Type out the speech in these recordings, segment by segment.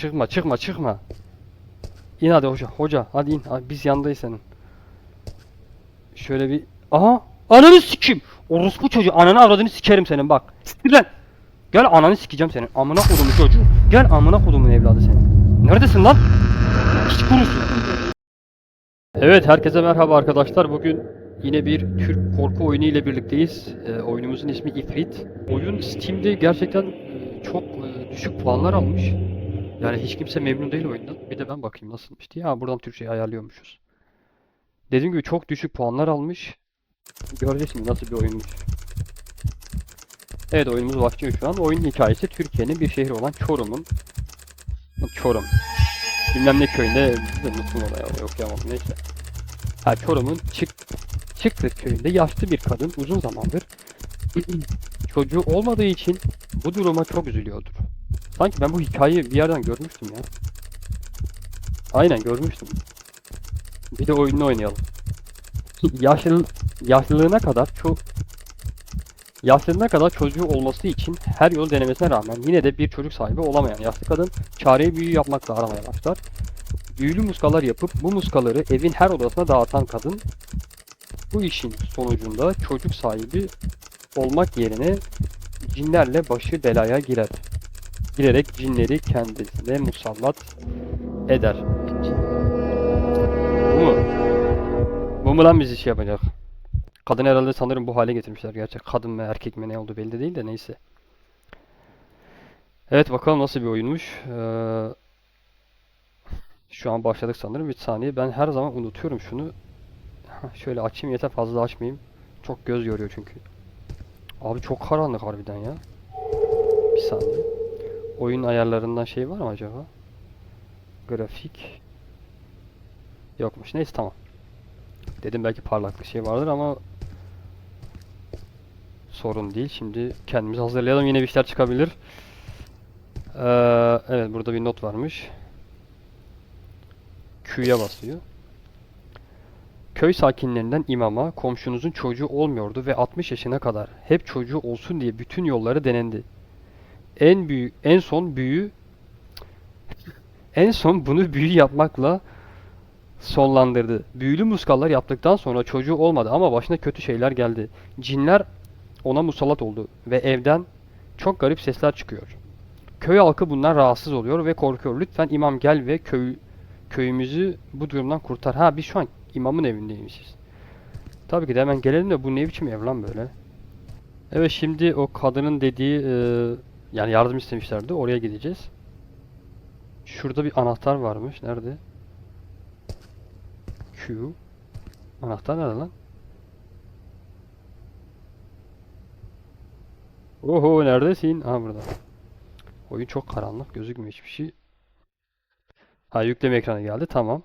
Çıkma çıkma çıkma. İn hadi hoca. Hoca hadi in. Hadi biz yandayız senin. Şöyle bir... Aha! Ananı sikim! Orospu çocuğu ananı avradını sikerim senin bak. Siktir lan! Gel ananı sikeceğim senin. Amına kodumun çocuğu. Gel amına kodumun evladı senin. Neredesin lan? Hiç kurusun. Evet herkese merhaba arkadaşlar. Bugün yine bir Türk korku oyunu ile birlikteyiz. Ee, oyunumuzun ismi İfrit. Oyun Steam'de gerçekten e, çok e, düşük puanlar almış. Yani hiç kimse memnun değil oyundan. Bir de ben bakayım nasılmış diye. Ha buradan Türkçeyi ayarlıyormuşuz. Dediğim gibi çok düşük puanlar almış. Göreceğiz şimdi nasıl bir oyunmuş. Evet oyunumuz başlıyor şu an. Oyunun hikayesi Türkiye'nin bir şehri olan Çorum'un Çorum. Bilmem ne köyünde unuttum oraya oraya okuyamam neyse. Ha Çorum'un Çık Çıktık köyünde yaşlı bir kadın uzun zamandır çocuğu olmadığı için bu duruma çok üzülüyordur. Sanki ben bu hikayeyi bir yerden görmüştüm ya. Aynen görmüştüm. Bir de oyununu oynayalım. Yaşlı, yaşlılığına kadar çok Yaşlılığına kadar çocuğu olması için her yol denemesine rağmen yine de bir çocuk sahibi olamayan yaşlı kadın çareyi büyü yapmakla aramaya başlar. Büyülü muskalar yapıp bu muskaları evin her odasına dağıtan kadın bu işin sonucunda çocuk sahibi olmak yerine cinlerle başı belaya girer. Girerek cinleri kendisine musallat eder. Bu mu? Bu mu lan bizi şey yapacak? Kadın herhalde sanırım bu hale getirmişler gerçek. Kadın mı erkek mi ne oldu belli değil de neyse. Evet bakalım nasıl bir oyunmuş. Ee, şu an başladık sanırım. Bir saniye. Ben her zaman unutuyorum şunu. Şöyle açayım yeter fazla açmayayım. Çok göz yoruyor çünkü. Abi çok karanlık harbiden ya. Bir saniye. Oyun ayarlarından şey var mı acaba? Grafik. Yokmuş. Neyse tamam. Dedim belki parlaklık şey vardır ama sorun değil. Şimdi kendimizi hazırlayalım. Yine bir şeyler çıkabilir. Ee, evet burada bir not varmış. Q'ya basıyor. Köy sakinlerinden imama komşunuzun çocuğu olmuyordu ve 60 yaşına kadar hep çocuğu olsun diye bütün yolları denendi. En büyük en son büyü en son bunu büyü yapmakla sonlandırdı. Büyülü muskallar yaptıktan sonra çocuğu olmadı ama başına kötü şeyler geldi. Cinler ona musallat oldu ve evden çok garip sesler çıkıyor. Köy halkı bundan rahatsız oluyor ve korkuyor. Lütfen imam gel ve köy köyümüzü bu durumdan kurtar. Ha biz şu an imamın evindeymişiz. Tabii ki de hemen gelelim de bu ne biçim ev lan böyle. Evet şimdi o kadının dediği e, yani yardım istemişlerdi. Oraya gideceğiz. Şurada bir anahtar varmış. Nerede? Q. Anahtar nerede lan? Oho neredesin? Aha burada. Oyun çok karanlık gözükmüyor hiçbir şey. Ha yükleme ekranı geldi tamam.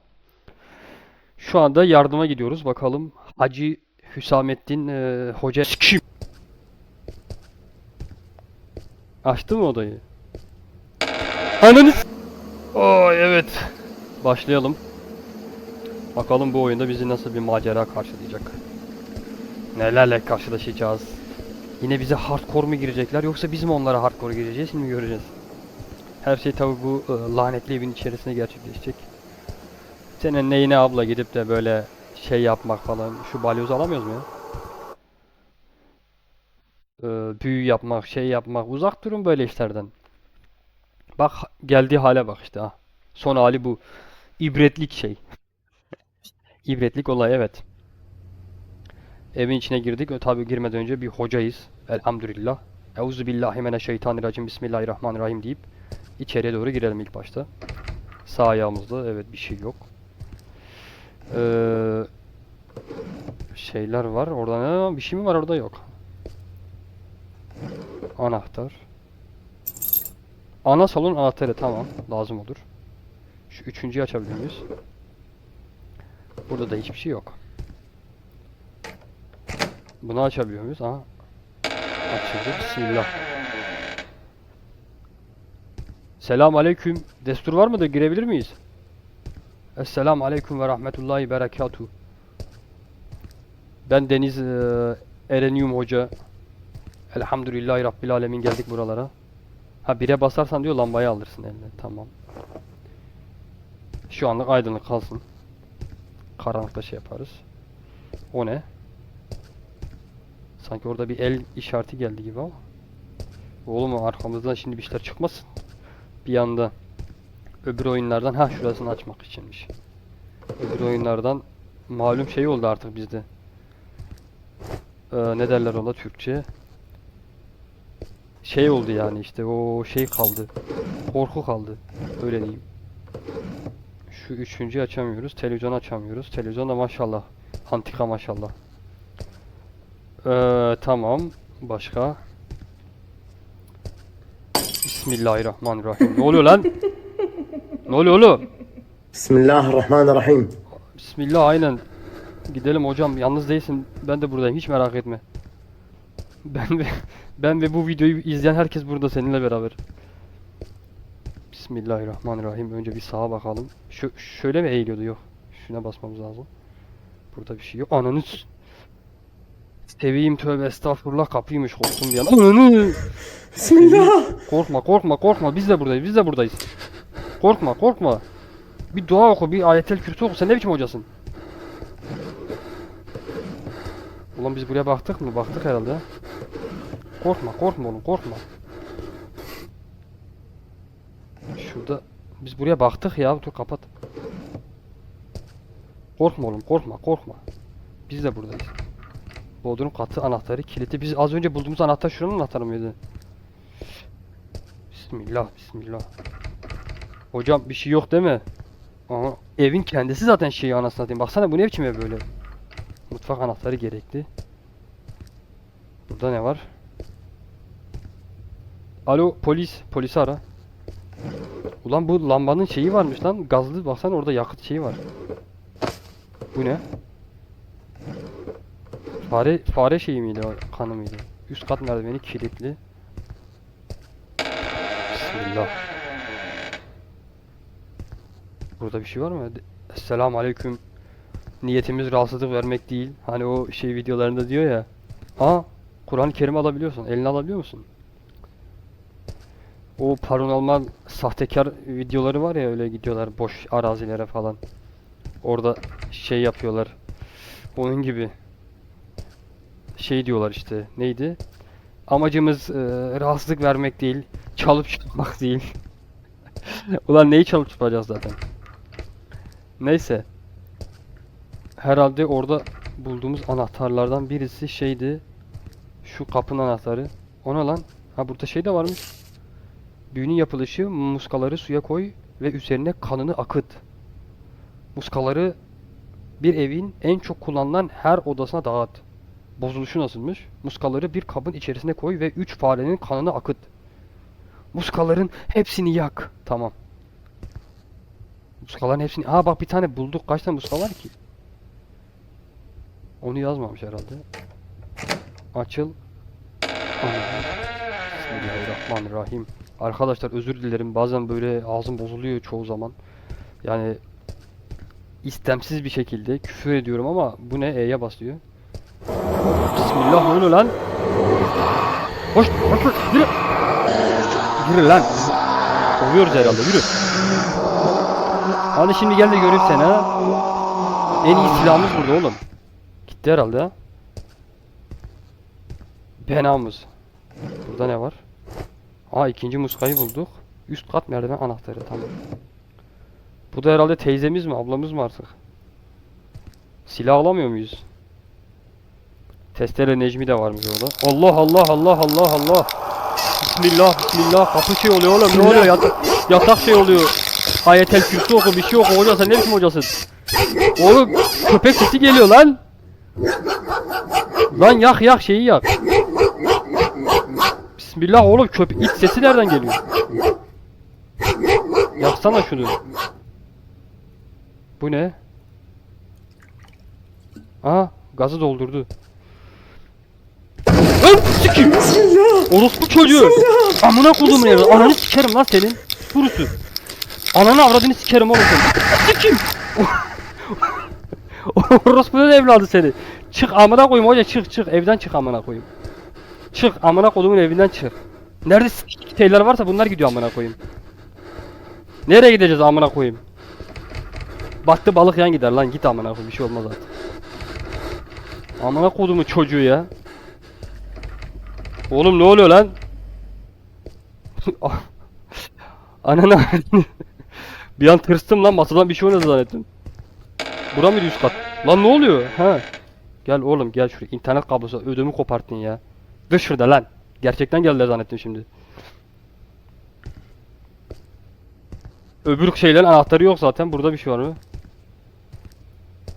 Şu anda yardıma gidiyoruz bakalım. Hacı Hüsamettin e, Hoca kim? Açtı mı odayı? Ananı Oo evet. Başlayalım. Bakalım bu oyunda bizi nasıl bir macera karşılayacak. Nelerle karşılaşacağız. Yine bize hardcore mu girecekler yoksa biz mi onlara hardcore gireceğiz şimdi göreceğiz. Her şey tabi bu e, lanetli evin içerisinde gerçekleşecek. Senin neyine abla gidip de böyle şey yapmak falan. Şu balyozu alamıyoruz mu ya? Ee, büyü yapmak, şey yapmak. Uzak durun böyle işlerden. Bak geldiği hale bak işte ha. Son hali bu. İbretlik şey. İbretlik olay evet. Evin içine girdik. Tabi girmeden önce bir hocayız. Elhamdülillah. Euzu billahi mineşşeytanirracim. Bismillahirrahmanirrahim deyip içeriye doğru girelim ilk başta. Sağ ayağımızda evet bir şey yok. Ee, şeyler var. Orada ne? Bir şey mi var orada yok. Anahtar. Ana salon anahtarı tamam. Lazım olur. Şu üçüncüyü açabilir miyiz? Burada da hiçbir şey yok. Bunu açabiliyor muyuz? Aha. Açıldı. Bismillah. Selam aleyküm. Destur var mı da girebilir miyiz? Esselamu aleyküm ve rahmetullahi berekatuhu. Ben Deniz eee Erenyum Hoca. Elhamdülillahi Rabbil Alemin geldik buralara. Ha bire basarsan diyor lambayı alırsın eline. Tamam. Şu anlık aydınlık kalsın. Karanlıkta şey yaparız. O ne? Sanki orada bir el işareti geldi gibi ama. Oğlum arkamızdan şimdi bir şeyler çıkmasın. Bir anda. Öbür oyunlardan ha şurasını açmak içinmiş. Öbür oyunlardan malum şey oldu artık bizde. Ee, ne derler ona Türkçe? şey oldu yani işte o şey kaldı. Korku kaldı. Öyle diyeyim. Şu üçüncü açamıyoruz. Televizyon açamıyoruz. Televizyon da maşallah. Antika maşallah. Ee, tamam. Başka. Bismillahirrahmanirrahim. Ne oluyor lan? ne oluyor oğlum? Bismillahirrahmanirrahim. Bismillah aynen. Gidelim hocam. Yalnız değilsin. Ben de buradayım. Hiç merak etme. Ben ben ve bu videoyu izleyen herkes burada seninle beraber. Bismillahirrahmanirrahim. Önce bir sağa bakalım. Şu şöyle mi eğiliyordu? Yok. Şuna basmamız lazım. Burada bir şey yok. Ananı Seveyim tövbe estağfurullah kapıymış korktum bir an. Bismillah. Korkma korkma korkma biz de buradayız biz de buradayız. Korkma korkma. Bir dua oku bir ayetel kürtü oku sen ne biçim hocasın? Ulan biz buraya baktık mı? Baktık herhalde. Korkma korkma oğlum korkma. Şurada biz buraya baktık ya dur kapat. Korkma oğlum korkma korkma. Biz de buradayız. Bodrum katı anahtarı kilidi. Biz az önce bulduğumuz anahtar şuranın anahtarı mıydı? Bismillah, bismillah. Hocam bir şey yok değil mi? Ama evin kendisi zaten şeyi anasını satayım. Baksana bu ne biçim ev böyle. Mutfak anahtarı gerekli. Burada ne var? Alo polis, polisi ara. Ulan bu lambanın şeyi varmış lan. Gazlı baksana orada yakıt şeyi var. Bu ne? Fare fare şeyi miydi o kanı mıydı? Üst kat merdiveni kilitli. Bismillah. Burada bir şey var mı? Esselamu aleyküm. Niyetimiz rahatsızlık vermek değil. Hani o şey videolarında diyor ya. Aa, Kur'an-ı Kerim alabiliyorsun. Eline alabiliyor musun? O paranormal sahtekar videoları var ya öyle gidiyorlar boş arazilere falan. Orada şey yapıyorlar. Onun gibi. Şey diyorlar işte. Neydi? Amacımız eee, rahatsızlık vermek değil, çalıp çıkmak değil. Ulan neyi çalıp çıkacağız zaten. Neyse. Herhalde orada bulduğumuz anahtarlardan birisi şeydi. Şu kapının anahtarı. Ona lan. Ha burada şey de varmış. Büyünün yapılışı muskaları suya koy ve üzerine kanını akıt. Muskaları bir evin en çok kullanılan her odasına dağıt. Bozuluşu nasılmış? Muskaları bir kabın içerisine koy ve 3 farenin kanını akıt. Muskaların hepsini yak. Tamam. Muskaların hepsini... Aa bak bir tane bulduk. Kaç tane muska var ki? Onu yazmamış herhalde. Açıl. Bismillahirrahmanirrahim. Arkadaşlar özür dilerim. Bazen böyle ağzım bozuluyor çoğu zaman. Yani istemsiz bir şekilde küfür ediyorum ama bu ne? E'ye basıyor. Bismillah ne lan? Hoş, hoş, hoş, yürü. Yürü lan. Kovuyoruz herhalde, yürü. Hadi şimdi gel de göreyim seni ha. En iyi silahımız burada oğlum. Gitti herhalde ha. Penamız. Burada ne var? Aa ikinci muskayı bulduk. Üst kat merdiven anahtarı tamam. Bu da herhalde teyzemiz mi, ablamız mı artık? Silah alamıyor muyuz? Testere Necmi de varmış orada. Allah Allah Allah Allah Allah. Bismillah bismillah. Kapı şey oluyor oğlum. Ne oluyor? Yatak, yatak şey oluyor. Ayetel kürsü oku bir şey oku. Hoca sen ne biçim hocasın? Oğlum köpek sesi geliyor lan. Lan yak yak şeyi yak. Bismillah oğlum köpek it sesi nereden geliyor? Yaksana şunu. Bu ne? Aa gazı doldurdu. Lan sikeyim. Orospu çocuğu. Amına kodumun evi. Ananı sikerim lan senin. Kurusu. Ananı avradını sikerim oğlum seni. Sikeyim. Orospu'nun evladı seni. Çık amına koyayım hoca çık çık evden çık amına koyayım. Çık amına kodumun evinden çık. Nerede şeyler varsa bunlar gidiyor amına koyayım. Nereye gideceğiz amına koyayım? Battı balık yan gider lan git amına koyayım bir şey olmaz artık. Amına kodumu çocuğu ya. Oğlum ne oluyor lan? Ananı Bir an tırstım lan masadan bir şey oynadı zannettim. Bura mıydı üst kat? Lan ne oluyor? Ha. Gel oğlum gel şuraya. İnternet kablosu ödümü koparttın ya. Dur şurada lan. Gerçekten geldiler zannettim şimdi. Öbür şeylerin anahtarı yok zaten. Burada bir şey var mı?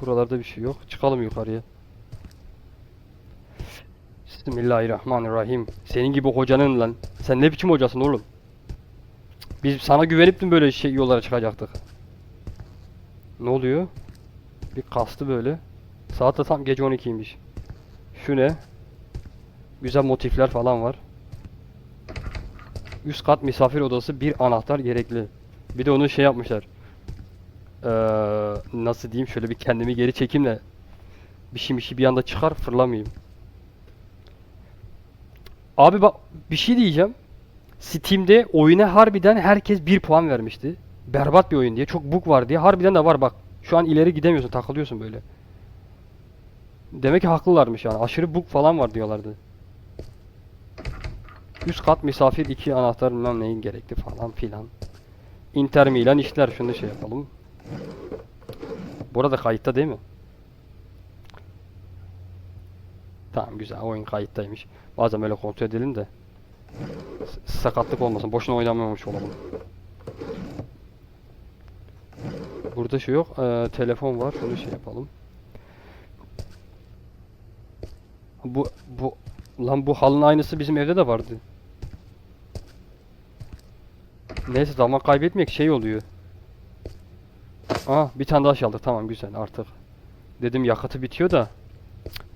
Buralarda bir şey yok. Çıkalım yukarıya. Bismillahirrahmanirrahim. Senin gibi hocanın lan. Sen ne biçim hocasın oğlum? Biz sana güvenip mi böyle şey yollara çıkacaktık? Ne oluyor? Bir kastı böyle. Saat de tam gece 12'ymiş. Şu ne? Güzel motifler falan var. Üst kat misafir odası bir anahtar gerekli. Bir de onu şey yapmışlar. Ee, nasıl diyeyim şöyle bir kendimi geri çekeyim de bir şey bir şey bir anda çıkar fırlamayayım. Abi bak bir şey diyeceğim. Steam'de oyuna harbiden herkes 1 puan vermişti. Berbat bir oyun diye. Çok bug var diye. Harbiden de var bak. Şu an ileri gidemiyorsun. Takılıyorsun böyle. Demek ki haklılarmış yani. Aşırı bug falan var diyorlardı. Üst kat misafir iki anahtar bilmem neyin gerekli falan filan. Inter Milan işler şunu şey yapalım. Burada kayıtta değil mi? Tamam güzel oyun kayıttaymış. Bazen böyle kontrol edelim de s- sakatlık olmasın. Boşuna oynamıyormuş olalım. Burada şey yok. Ee, telefon var. Şunu şey yapalım. Bu bu lan bu halın aynısı bizim evde de vardı. Neyse zaman kaybetmek şey oluyor. Aa bir tane daha şey aldık. Tamam güzel artık. Dedim yakıtı bitiyor da.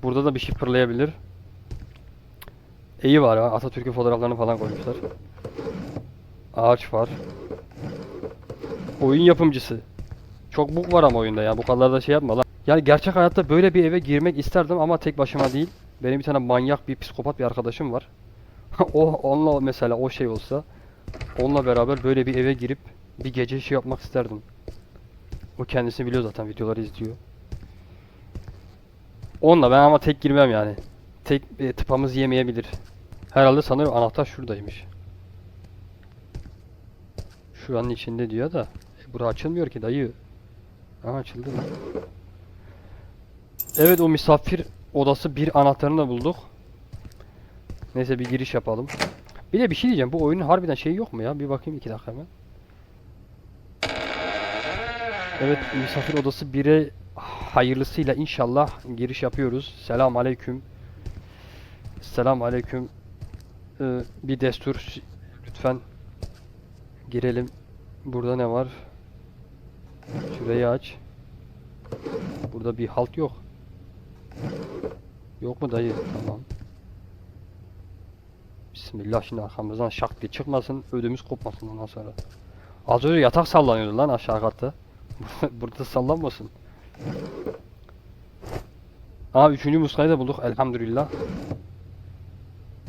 Burada da bir şey fırlayabilir. İyi var ha. Atatürk'ün fotoğraflarını falan koymuşlar. Ağaç var. Oyun yapımcısı. Çok bug var ama oyunda ya. Bu kadar da şey yapma lan. Yani gerçek hayatta böyle bir eve girmek isterdim ama tek başıma değil. Benim bir tane manyak bir psikopat bir arkadaşım var. o onunla mesela o şey olsa onunla beraber böyle bir eve girip bir gece şey yapmak isterdim. O kendisi biliyor zaten videoları izliyor. Onunla ben ama tek girmem yani. Tek e, tıpamız yemeyebilir. Herhalde sanırım anahtar şuradaymış. Şuranın içinde diyor da. E, bura açılmıyor ki dayı. Aha açıldı lan. Evet o misafir odası bir anahtarını da bulduk. Neyse bir giriş yapalım. Bir de bir şey diyeceğim. Bu oyunun harbiden şeyi yok mu ya? Bir bakayım iki dakika hemen. Evet misafir odası 1'e hayırlısıyla inşallah giriş yapıyoruz. Selam aleyküm. Selam aleyküm. Ee, bir destur lütfen girelim. Burada ne var? Şurayı aç. Burada bir halt yok. Yok mu dayı? Tamam. Bismillah şimdi arkamızdan şak diye çıkmasın, ödümüz kopmasın ondan sonra. Az önce yatak sallanıyordu lan aşağı katta. Burada sallanmasın. Aa üçüncü muskayı da bulduk elhamdülillah.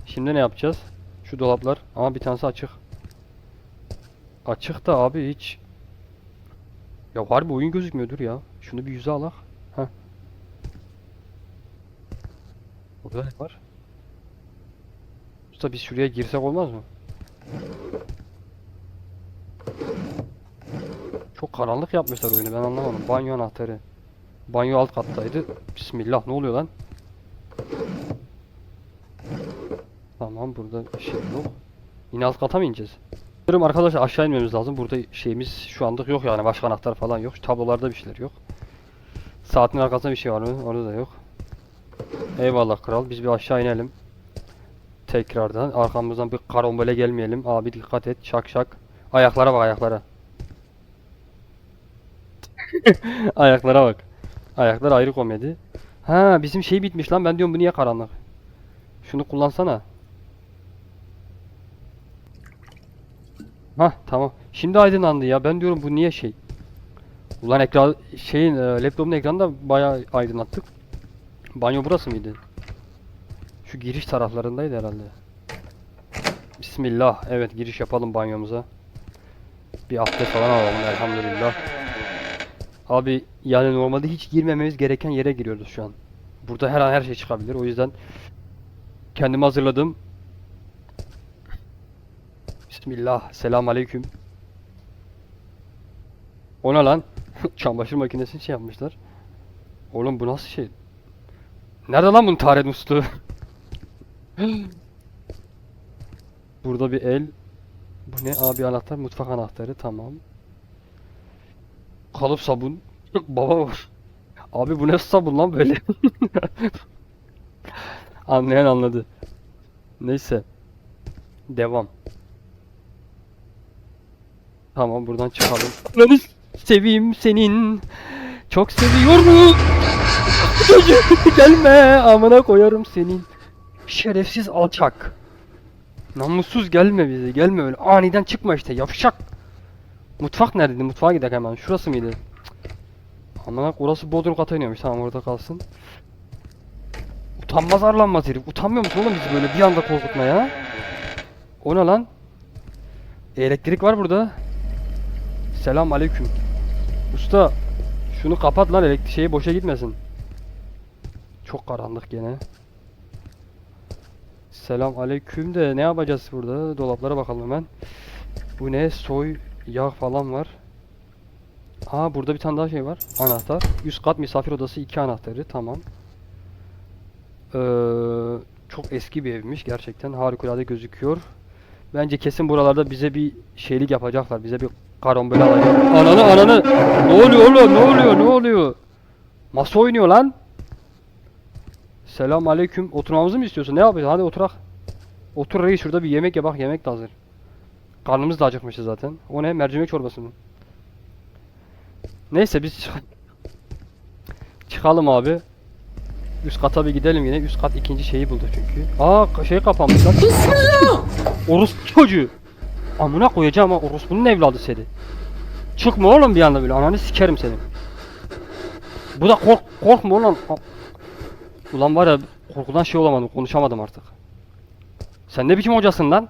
Şimdi ne yapacağız? Şu dolaplar. Ama bir tanesi açık. Açık da abi hiç. Ya harbi oyun gözükmüyordur ya. Şunu bir yüze alak. Heh. Burada ne var? Usta biz şuraya girsek olmaz mı? Çok karanlık yapmışlar oyunu ben anlamadım. Banyo anahtarı. Banyo alt kattaydı. Bismillah ne oluyor lan? Tamam burada bir şey yok. Yine alt kata mı ineceğiz? Sanırım arkadaşlar aşağı inmemiz lazım. Burada şeyimiz şu anlık yok yani. Başka anahtar falan yok. Şu tablolarda bir şeyler yok. Saatin arkasında bir şey var mı? Orada da yok. Eyvallah kral. Biz bir aşağı inelim. Tekrardan. Arkamızdan bir karambole gelmeyelim. Abi dikkat et. Şak şak. Ayaklara bak ayaklara. Ayaklara bak. Ayaklar ayrı komedi. Ha bizim şey bitmiş lan. Ben diyorum bu niye karanlık? Şunu kullansana. Hah tamam. Şimdi aydınlandı ya. Ben diyorum bu niye şey? Ulan ekran şeyin e, laptopun ekranı da bayağı aydınlattık. Banyo burası mıydı? Şu giriş taraflarındaydı herhalde. Bismillah. Evet giriş yapalım banyomuza. Bir abdest falan alalım elhamdülillah. Abi yani normalde hiç girmememiz gereken yere giriyoruz şu an. Burada her an her şey çıkabilir. O yüzden kendimi hazırladım. Bismillah. Selam aleyküm. O ne lan? Çamaşır makinesini şey yapmışlar. Oğlum bu nasıl şey? Nerede lan bunun taharet musluğu? Burada bir el. Bu ne? Abi anahtar, mutfak anahtarı. Tamam. Kalıp sabun. Baba var. Abi bu ne sabun lan böyle? Anlayan anladı. Neyse. Devam. Tamam buradan çıkalım. Seveyim senin. Çok seviyorum. Gelme amına koyarım senin. Şerefsiz alçak. Namussuz gelme bize gelme öyle aniden çıkma işte yavşak. Mutfak neredeydi? Mutfağa gidelim hemen. Şurası mıydı? Amına orası bodrum kata iniyormuş. Tamam orada kalsın. Utanmaz arlanmaz herif. Utanmıyor musun oğlum bizi böyle bir anda korkutmaya? O ne lan? Elektrik var burada. Selam aleyküm. Usta şunu kapat lan elektrik şeyi boşa gitmesin. Çok karanlık gene. Selam aleyküm de ne yapacağız burada? Dolaplara bakalım hemen. Bu ne? Soy, yağ falan var. Aa burada bir tane daha şey var. Anahtar. Üst kat misafir odası iki anahtarı. Tamam. Ee, çok eski bir evmiş gerçekten. Harikulade gözüküyor. Bence kesin buralarda bize bir şeylik yapacaklar. Bize bir karambol alacak. Ananı ananı. Ne oluyor oğlum? Ne oluyor? Ne oluyor? Masa oynuyor lan. Selam aleyküm. Oturmamızı mı istiyorsun? Ne yapıyorsun? Hadi oturak. Otur reis şurada bir yemek ye bak yemek de hazır. Karnımız da acıkmıştı zaten. O ne? Mercimek çorbası mı? Neyse biz çık- çıkalım abi. Üst kata bir gidelim yine. Üst kat ikinci şeyi buldu çünkü. Aa şey kapanmış lan. Bismillah. Orospu çocuğu. Amına koyacağım ha orospunun evladı seni. Çıkma oğlum bir anda böyle ananı sikerim senin. Bu da kork korkma oğlum. Ulan var ya korkudan şey olamadım konuşamadım artık. Sen ne biçim hocasın lan?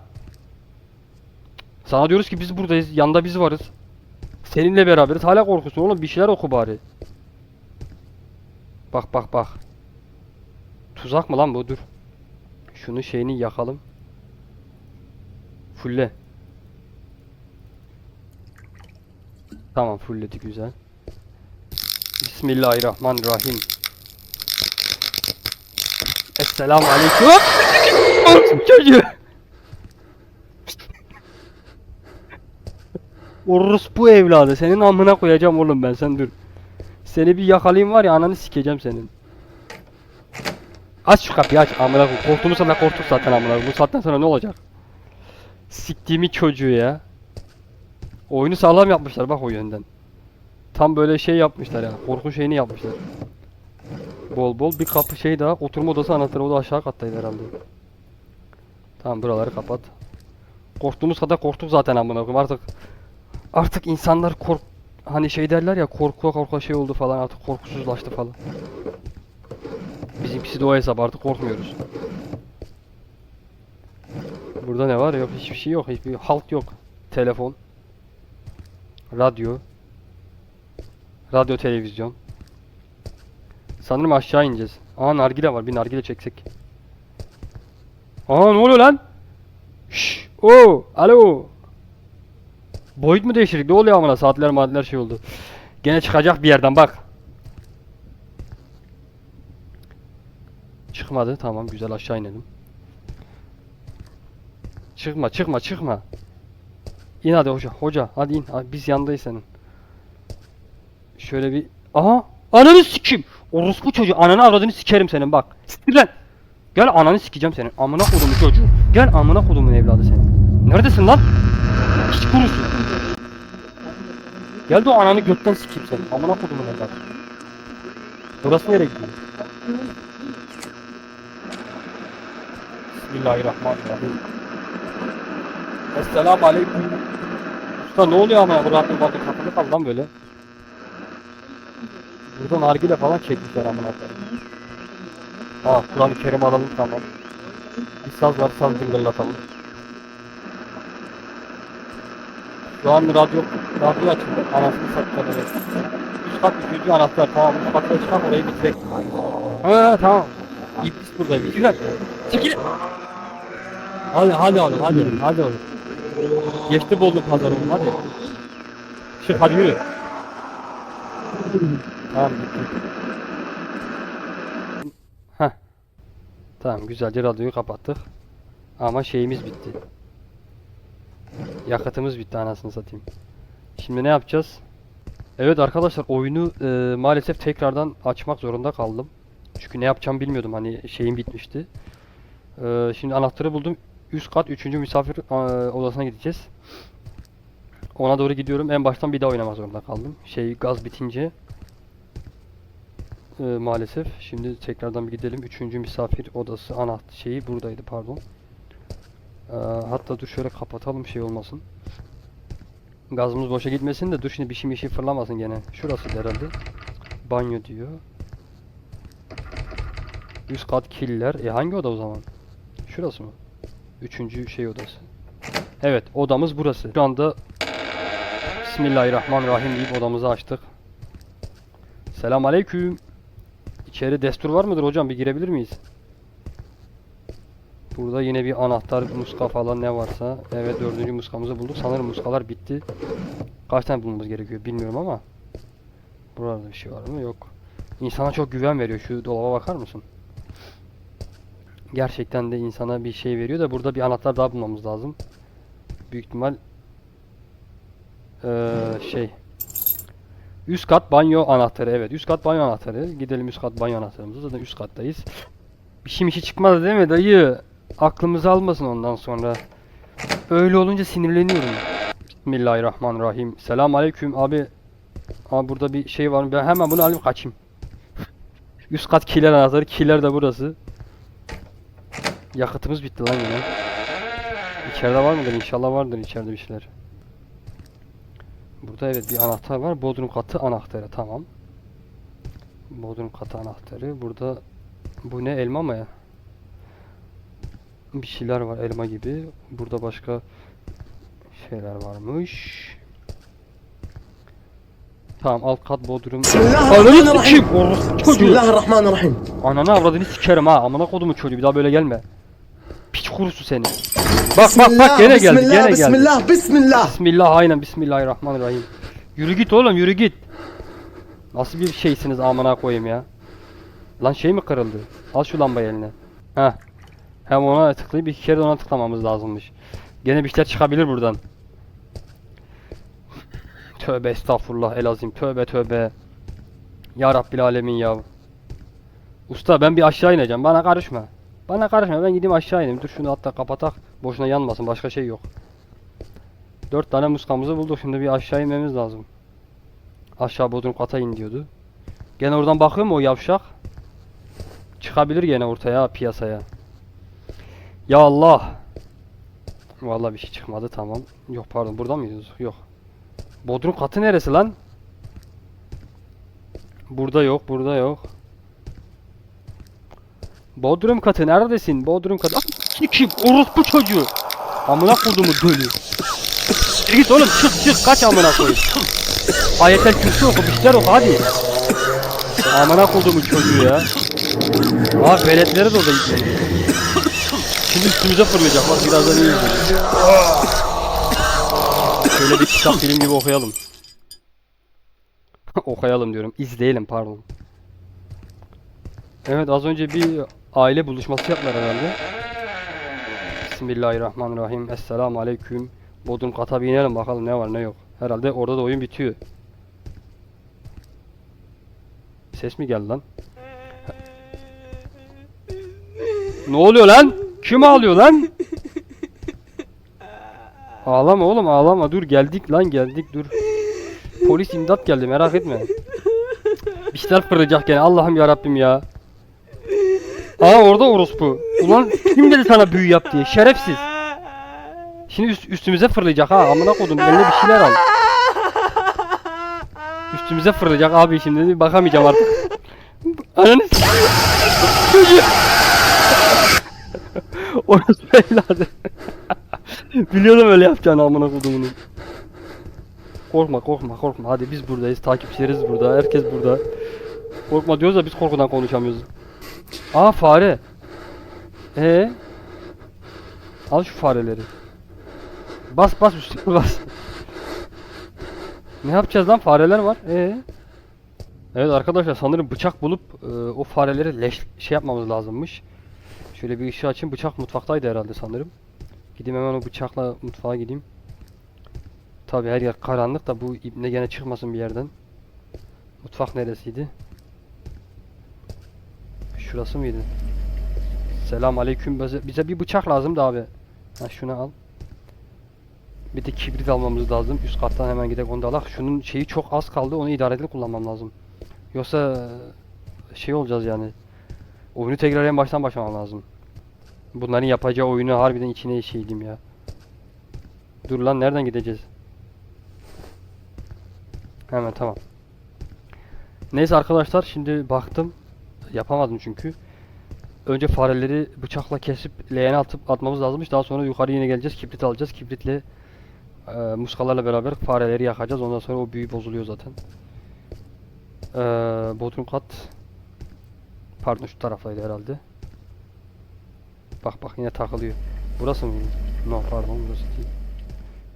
Sana diyoruz ki biz buradayız yanda biz varız. Seninle beraberiz hala korkusun oğlum bir şeyler oku bari. Bak bak bak. Tuzak mı lan bu dur. Şunu şeyini yakalım. Fulle. Tamam fulledi güzel. Bismillahirrahmanirrahim. Esselamu aleyküm. Çocuğu. Orospu evladı. Senin amına koyacağım oğlum ben sen dur. Seni bir yakalayayım var ya ananı sikeceğim senin. Aç şu kapıyı aç amına koy. Korktuğumuz kadar korktuk zaten amına. Bu saatten sonra ne olacak? Siktiğimi çocuğu ya. Oyunu sağlam yapmışlar bak o yönden. Tam böyle şey yapmışlar ya. Korku şeyini yapmışlar. Bol bol bir kapı şey daha. Oturma odası anahtarı o da aşağı kattaydı herhalde. Tamam buraları kapat. Korktuğumuz kadar korktuk zaten amına koyayım artık. Artık insanlar kork hani şey derler ya korku korku şey oldu falan artık korkusuzlaştı falan. Bizimkisi de o hesap artık korkmuyoruz. Burada ne var? Yok hiçbir şey yok. Hiçbir halt yok. Telefon. Radyo. Radyo televizyon. Sanırım aşağı ineceğiz. Aa nargile var. Bir nargile çeksek. Aa ne oluyor lan? Şşş. Oo. Alo. Boyut mu değiştirdik? Ne oluyor amına? Saatler maddeler şey oldu. Gene çıkacak bir yerden bak. Çıkmadı. Tamam güzel aşağı inelim. Çıkma çıkma çıkma. İn hadi hoca. Hoca hadi in. Hadi, biz yandayız senin. Şöyle bir... Aha! Ananı sikim! Orospu çocuğu ananı avradını sikerim senin bak. Siktir lan! Gel ananı sikeceğim senin. Amına kodumun çocuğu. Gel amına kodumun evladı senin. Neredesin lan? Hiç kurusun. Gel de o ananı götten sikeyim senin. Amına kodumun evladı. Burası nereye gidiyor? Bismillahirrahmanirrahim. Esselamu aleyküm. Usta ne oluyor ama bu rahatlık bakın kapalı kaldı lan böyle. Burada nargile falan çekmişler amına koyayım. Aa Kur'an-ı Kerim alalım tamam. Bir saz var saz dıngırlatalım. Şu an radyo radyo açıldı. Anasını sattılar evet. Kat üçüncü anahtar. Tamam kata çıkar orayı bitirek. Ha tamam. İblis buradayım. Güzel. Çekil. Hadi hadi oğlum hadi hadi oğlum. Geçti buldum pazarımı hadi. Çık hadi yürü. Tamam. Heh. Tamam güzelce radyoyu kapattık. Ama şeyimiz bitti. Yakıtımız bitti anasını satayım. Şimdi ne yapacağız? Evet arkadaşlar oyunu e, maalesef tekrardan açmak zorunda kaldım. Çünkü ne yapacağımı bilmiyordum hani şeyim bitmişti. E, şimdi anahtarı buldum. Üst kat 3. misafir e, odasına gideceğiz. Ona doğru gidiyorum. En baştan bir daha oynamak zorunda kaldım. Şey gaz bitince e, maalesef. Şimdi tekrardan bir gidelim. 3. misafir odası anahtar şeyi buradaydı pardon. E, hatta dur şöyle kapatalım şey olmasın. Gazımız boşa gitmesin de dur şimdi bir şey bir şey fırlamasın gene. Şurası herhalde. Banyo diyor. Üst kat killer. E hangi oda o zaman? Şurası mı? Üçüncü şey odası. Evet odamız burası. Şu anda Bismillahirrahmanirrahim deyip odamızı açtık. Selam aleyküm. İçeri destur var mıdır hocam? Bir girebilir miyiz? Burada yine bir anahtar, muska falan ne varsa. Evet dördüncü muskamızı bulduk. Sanırım muskalar bitti. Kaç tane bulmamız gerekiyor bilmiyorum ama. Burada bir şey var mı? Yok. İnsana çok güven veriyor. Şu dolaba bakar mısın? Gerçekten de insana bir şey veriyor da burada bir anahtar daha bulmamız lazım. Büyük ihtimal eee, şey Üst kat banyo anahtarı evet. Üst kat banyo anahtarı. Gidelim üst kat banyo anahtarımızı zaten üst kattayız. Bir şey şey çıkmaz değil mi dayı? Aklımızı almasın ondan sonra. Öyle olunca sinirleniyorum. Bismillahirrahmanirrahim. Selam aleyküm abi. Abi burada bir şey var mı? Ben hemen bunu alayım kaçayım. Üst kat kiler anahtarı. Kiler de burası. Yakıtımız bitti lan yine. İçeride var mıdır? İnşallah vardır. İçeride bir şeyler Burada evet bir anahtar var. Bodrum katı anahtarı. Tamam. Bodrum katı anahtarı. Burada bu ne elma mı ya? Bir şeyler var elma gibi. Burada başka şeyler varmış. Tamam alt kat bodrum. Ananı sikeyim. Bismillahirrahmanirrahim. Ananı avradını sikerim ha. Amına kodumu çocuğu. Bir daha böyle gelme. Piç kurusu seni. Bak bak bak gene geldi. Gene geldi. Bismillah, Bismillah. Bismillah aynen Bismillahirrahmanirrahim. Yürü git oğlum yürü git. Nasıl bir şeysiniz amına koyayım ya. Lan şey mi kırıldı? Al şu lambayı eline. Heh. Hem ona tıklayıp iki kere de ona tıklamamız lazımmış. Gene bir şeyler çıkabilir buradan. Tövbe estağfurullah elazim tövbe tövbe. Ya Rabbil alemin ya. Usta ben bir aşağı ineceğim bana karışma. Bana karışma ben gideyim aşağı ineyim. Dur şunu hatta kapatak. Boşuna yanmasın başka şey yok. Dört tane muskamızı bulduk. Şimdi bir aşağı inmemiz lazım. Aşağı bodrum kata in diyordu. Gene oradan bakıyor mu o yavşak? Çıkabilir gene ortaya piyasaya. Ya Allah. Vallahi bir şey çıkmadı tamam. Yok pardon burada mıyız? Yok. Bodrum katı neresi lan? Burada yok, burada yok. Bodrum katı neredesin? Bodrum katı. Ah, Kim? Orospu çocuğu. Amına kodumu dölü. Git oğlum çık çık kaç amına koyayım. Ayetel kürsü oku bir şeyler oku hadi. Amına kodumu çocuğu ya. Aa veletleri de orada gitmedi. Şimdi üstümüze fırlayacak bak birazdan iyi izleyelim. Şöyle bir kitap film gibi okuyalım. okuyalım diyorum. izleyelim pardon. Evet az önce bir aile buluşması yaptılar herhalde. Bismillahirrahmanirrahim. Esselamu aleyküm. Bodrum kata bir inelim bakalım ne var ne yok. Herhalde orada da oyun bitiyor. Ses mi geldi lan? Ne oluyor lan? Kim ağlıyor lan? Ağlama oğlum ağlama dur geldik lan geldik dur. Polis imdat geldi merak etme. Bir şeyler fırlayacak gene Allah'ım ya Rabbim ya. Aa orada orospu. Ulan kim dedi sana büyü yap diye şerefsiz. Şimdi üst- üstümüze fırlayacak ha amına kodum eline bir şeyler al. Üstümüze fırlayacak abi şimdi bakamayacağım artık. Ananı. Orası evladı. Biliyordum öyle yapacağını amına kodumunun. Korkma korkma korkma. Hadi biz buradayız. Takipçileriz burada. Herkes burada. Korkma diyoruz da biz korkudan konuşamıyoruz. Aa fare. Ee? Al şu fareleri. Bas bas üstüne bas. ne yapacağız lan? Fareler var. Ee? Evet arkadaşlar sanırım bıçak bulup e, o fareleri leş şey yapmamız lazımmış. Şöyle bir ışığı açayım. Bıçak mutfaktaydı herhalde sanırım. Gideyim hemen o bıçakla mutfağa gideyim. Tabi her yer karanlık da bu ibne gene çıkmasın bir yerden. Mutfak neresiydi? Şurası mıydı? Selam aleyküm bize, bir bıçak lazım da abi. Ha şunu al. Bir de kibrit almamız lazım. Üst kattan hemen gidelim onu da alak. Şunun şeyi çok az kaldı. Onu idareli kullanmam lazım. Yoksa şey olacağız yani. Oyunu tekrar en baştan başlamam lazım. Bunların yapacağı oyunu harbiden içine işeydim ya. Dur lan nereden gideceğiz? Hemen tamam. Neyse arkadaşlar şimdi baktım. Yapamadım çünkü. Önce fareleri bıçakla kesip leğene atıp atmamız lazımmış. Daha sonra yukarı yine geleceğiz. Kibrit alacağız. Kibritle e, muskalarla beraber fareleri yakacağız. Ondan sonra o büyü bozuluyor zaten. E, bodrum kat Pardon şu taraftaydı herhalde. Bak bak yine takılıyor. Burası mı? No pardon burası değil.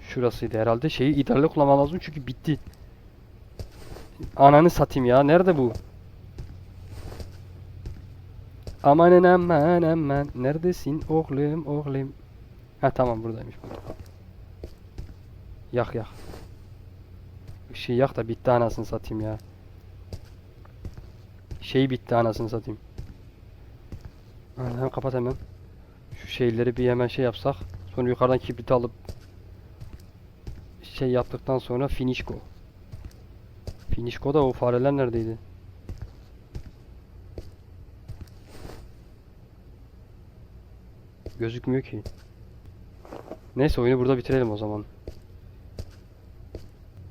Şurasıydı herhalde. Şeyi idareli kullanmam lazım çünkü bitti. Ananı satayım ya. Nerede bu? Amanın aman aman. Neredesin oğlum oğlum? Ha tamam buradaymış. bu. Yak yak. Işığı yak da bitti anasını satayım ya. Şey bitti anasını satayım. Hemen kapat hemen. Şu şeyleri bir hemen şey yapsak. Sonra yukarıdan kibrit alıp şey yaptıktan sonra finish go. Finish go da o fareler neredeydi? Gözükmüyor ki. Neyse oyunu burada bitirelim o zaman.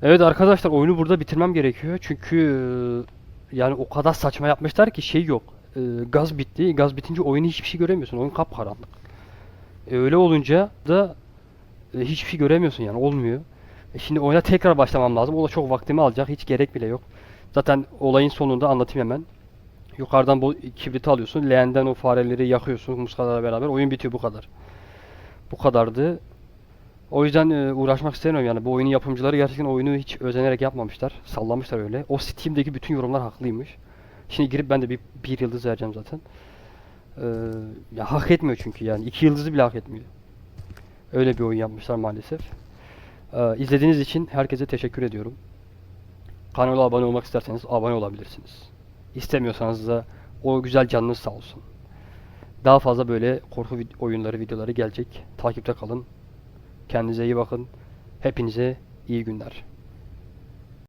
Evet arkadaşlar oyunu burada bitirmem gerekiyor. Çünkü e, yani o kadar saçma yapmışlar ki şey yok. E, gaz bitti. Gaz bitince oyunu hiçbir şey göremiyorsun. Oyun kapkaranlık. E, öyle olunca da e, hiçbir şey göremiyorsun yani olmuyor. Şimdi oyuna tekrar başlamam lazım. O da çok vaktimi alacak. Hiç gerek bile yok. Zaten olayın sonunda anlatayım hemen. Yukarıdan bu kibriti alıyorsun. Leğenden o fareleri yakıyorsun muskalarla beraber. Oyun bitiyor bu kadar. Bu kadardı. O yüzden e, uğraşmak istemiyorum yani. Bu oyunun yapımcıları gerçekten oyunu hiç özenerek yapmamışlar. Sallamışlar öyle. O Steam'deki bütün yorumlar haklıymış. Şimdi girip ben de bir, bir yıldız vereceğim zaten. Ee, ya hak etmiyor çünkü yani. iki yıldızı bile hak etmiyor. Öyle bir oyun yapmışlar maalesef. Ee, izlediğiniz için herkese teşekkür ediyorum. Kanala abone olmak isterseniz abone olabilirsiniz. İstemiyorsanız da o güzel canınız sağ olsun. Daha fazla böyle korku vid- oyunları, videoları gelecek. Takipte kalın. Kendinize iyi bakın. Hepinize iyi günler.